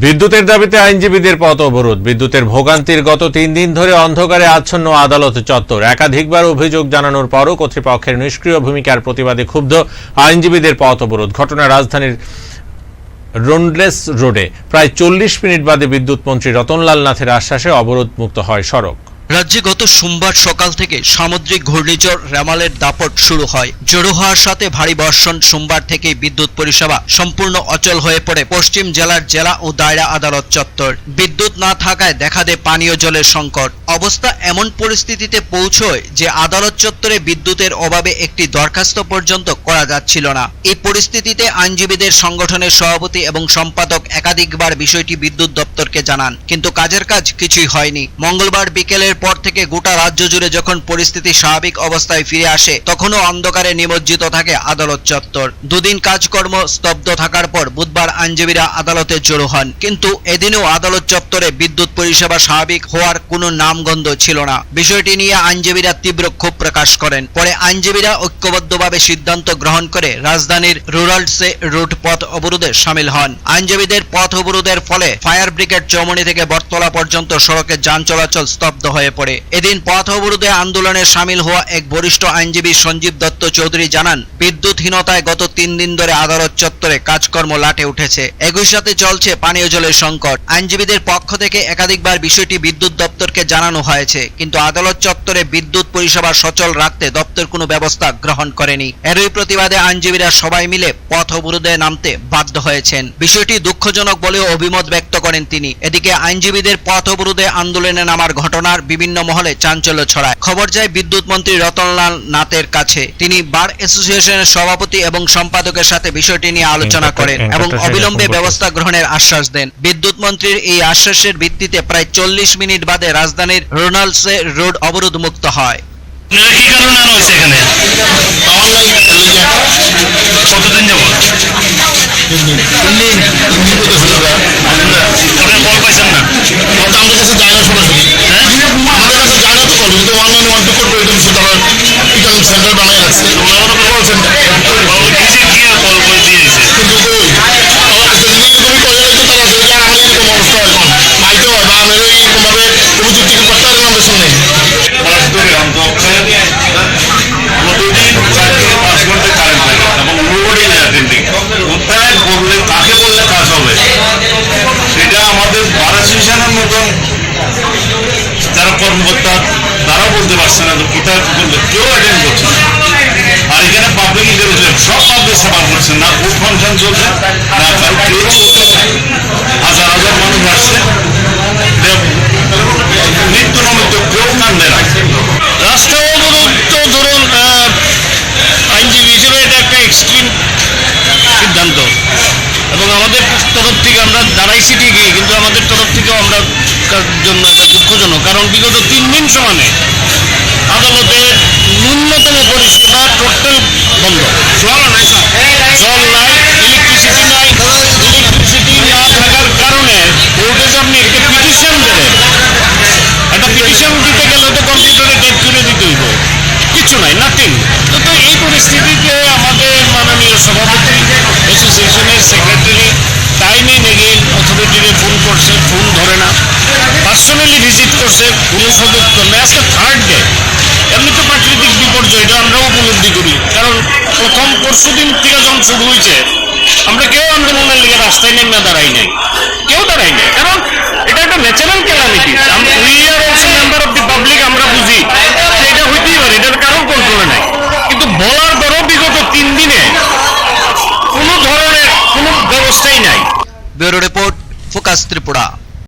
বিদ্যুতের দাবিতে আইনজীবীদের পথ অবরোধ। বিদ্যুতের ভোগান্তির গত তিন দিন ধরে অন্ধকারে আচ্ছন্ন আদালত চত্বর। একাধিকবার অভিযোগ জানানোর পরও কর্তৃপক্ষের নিষ্ক্রিয় ভূমিকার প্রতিবাদে ক্ষুব্ধ আইনজীবীদের পথ অবরোধ। ঘটনা রাজধানীর রোনলেস রোডে প্রায় চল্লিশ মিনিট বাদে বিদ্যুৎ মন্ত্রী রতনলাল নাথের আশ্বাসে অবরোধ মুক্ত হয় সড়ক। রাজ্যে গত সোমবার সকাল থেকে সামুদ্রিক ঘূর্ণিঝড় র্যামালের দাপট শুরু হয়। জড়ো হওয়ার সাথে ভারী বর্ষণ সোমবার থেকেই বিদ্যুৎ পরিষেবা সম্পূর্ণ অচল হয়ে পড়ে পশ্চিম জেলার জেলা ও দায়রা আদালত চত্বর। বিদ্যুৎ না থাকায় দেখা দেয় পানীয় জলের সংকট। অবস্থা এমন পরিস্থিতিতে পৌঁছয় যে আদালত চত্বরে বিদ্যুতের অভাবে একটি দরখাস্ত পর্যন্ত করা যাচ্ছিল না। এই পরিস্থিতিতে আইনজীবীদের সংগঠনের সভাপতি এবং সম্পাদক একাধিকবার বিষয়টি বিদ্যুৎ দপ্তরকে জানান, কিন্তু কাজের কাজ কিছুই হয়নি। মঙ্গলবার বিকেলের পর থেকে গোটা রাজ্য জুড়ে যখন পরিস্থিতি স্বাভাবিক অবস্থায় ফিরে আসে, তখনও অন্ধকারে নিমজ্জিত থাকে আদালত চত্বর। দুদিন কাজকর্ম স্তব্ধ থাকার পর বুধবার আইনজীবীরা আদালতে জড়ো হন। কিন্তু এদিনও আদালত চত্বরে বিদ্যুৎ পরিষেবা স্বাভাবিক হওয়ার কোনো নামগন্ধ ছিল না। বিষয়টি নিয়ে আইনজীবীরা তীব্র ক্ষোভ প্রকাশ করেন। পরে আইনজীবীরা ঐক্যবদ্ধভাবে সিদ্ধান্ত গ্রহণ করে রাজধানীর রুরালসে রুট পথ অবরোধে সামিল হন। আইনজীবীদের পথ অবরোধের ফলে ফায়ার ব্রিগেড চৌমনি থেকে বটতলা পর্যন্ত সড়কে যান চলাচল স্তব্ধ হয়ে পড়ে। এদিন পথ অবরোধে আন্দোলনে সামিল হওয়া এক বরিষ্ঠ আইনজীবী সঞ্জীব দত্ত চৌধুরী জানান, বিদ্যুৎহীনতায় গত তিন দিন ধরে আদালত চত্বরে কাজকর্ম লাটে উঠেছে। একই সাথে চলছে পানীয় জলের সংকট। আইনজীবীদের পক্ষ থেকে একাধিকবার বিষয়টি বিদ্যুৎ দপ্তরকে জানানো হয়েছে, কিন্তু আদালত চত্বরে বিদ্যুৎ পরিষেবা সচল রাখতে দপ্তর কোনো ব্যবস্থা গ্রহণ করেনি। এরই প্রতিবাদে আইনজীবীরা সবাই মিলে পথ অবরোধে নামতে বাধ্য হয়েছেন। বিষয়টি দুঃখজনক বলেও অভিমত ব্যক্ত করেন তিনি। এদিকে আইনজীবীদের পথ অবরোধে আন্দোলনে নামার ঘটনার বিভিন্ন মহলে চাঞ্চল্য ছড়ায়। খবর যায় বিদ্যুৎ মন্ত্রী রতনলাল নাথের কাছে। তিনি বার অ্যাসোসিয়েশনের সভাপতি এবং সম্পাদকের সাথে বিষয়টি নিয়ে আলোচনা করেন এবং অবিলম্বে ব্যবস্থা গ্রহণের আশ্বাস দেন। বিদ্যুৎ মন্ত্রীর এই আশ্বাসের ভিত্তিতে প্রায় চল্লিশ মিনিট বাদে রাজধানীর রোনাল্ডসে রোড অবরোধ মুক্ত হয় কি কারণে আনা হয়েছে এখানে? কর্মকর্তা, তারাও বলতে পারছে না যে কোথায় বললে কেউ অ্যাটেন্ড করছে না। আর এখানে পাবলিক ইন্টারভিউ সব পাবলিক সেবা করছে, না কোর্ট ফাংশন চলছে, না কেউ চলছে না। হাজার হাজার মানুষ আসছে নিত্য নমিত কেউ কান্দে না রাস্তা অবরোধ তো ধরুন আহ, আইনজীবী হিসেবে এটা একটা এক্সট্রিম সিদ্ধান্ত এবং আমাদের তরফ থেকে আমরা দাঁড়াইছি ঠিকই, কিন্তু আমাদের তরফ থেকেও আমরা জন্য এটা দুঃখজনক। কারণ বিগত তিন দিন সমানে আদালতের ন্যূনতম পরিষেবা টোটাল বন্ধ। জল নাই জল নাই ইলেকট্রিসিটি নাই ইলেকট্রিসিটি না থাকার কারণে যে আপনি একটা পিটিশন একটা পিটিশন দিতে গেলে তো কম্পিউটারে টাইপ করে দিতে হইব। কিছু নাই নাথিং তো এই পরিস্থিতিতে আমাদের মাননীয় সভাপতি অ্যাসোসিয়েশনের সেক্রেটারি আজকে থার্ড ডে এমনি প্রাকৃতিক বিপর্যয়, এটা আমরাও উপলব্ধি করি। কারণ প্রথম পরশু দিন থেকে শুরু হয়েছে আমরা কেউ আন্দোলনের লিগে রাস্তায় নেমে দাঁড়াই নাই। কেউ দাঁড়াই নাই। কারণ এটা একটা natural calamity we are also member of the public আমরা বুঝি। এটা হইতেই পারে, এটার কারণ কন্ট্রোলে নাই। কিন্তু বলার পরও বিগত তিন দিনে কোনো ধরনের কোনো ব্যবস্থাই নাই। Bureau report, focus Tripura.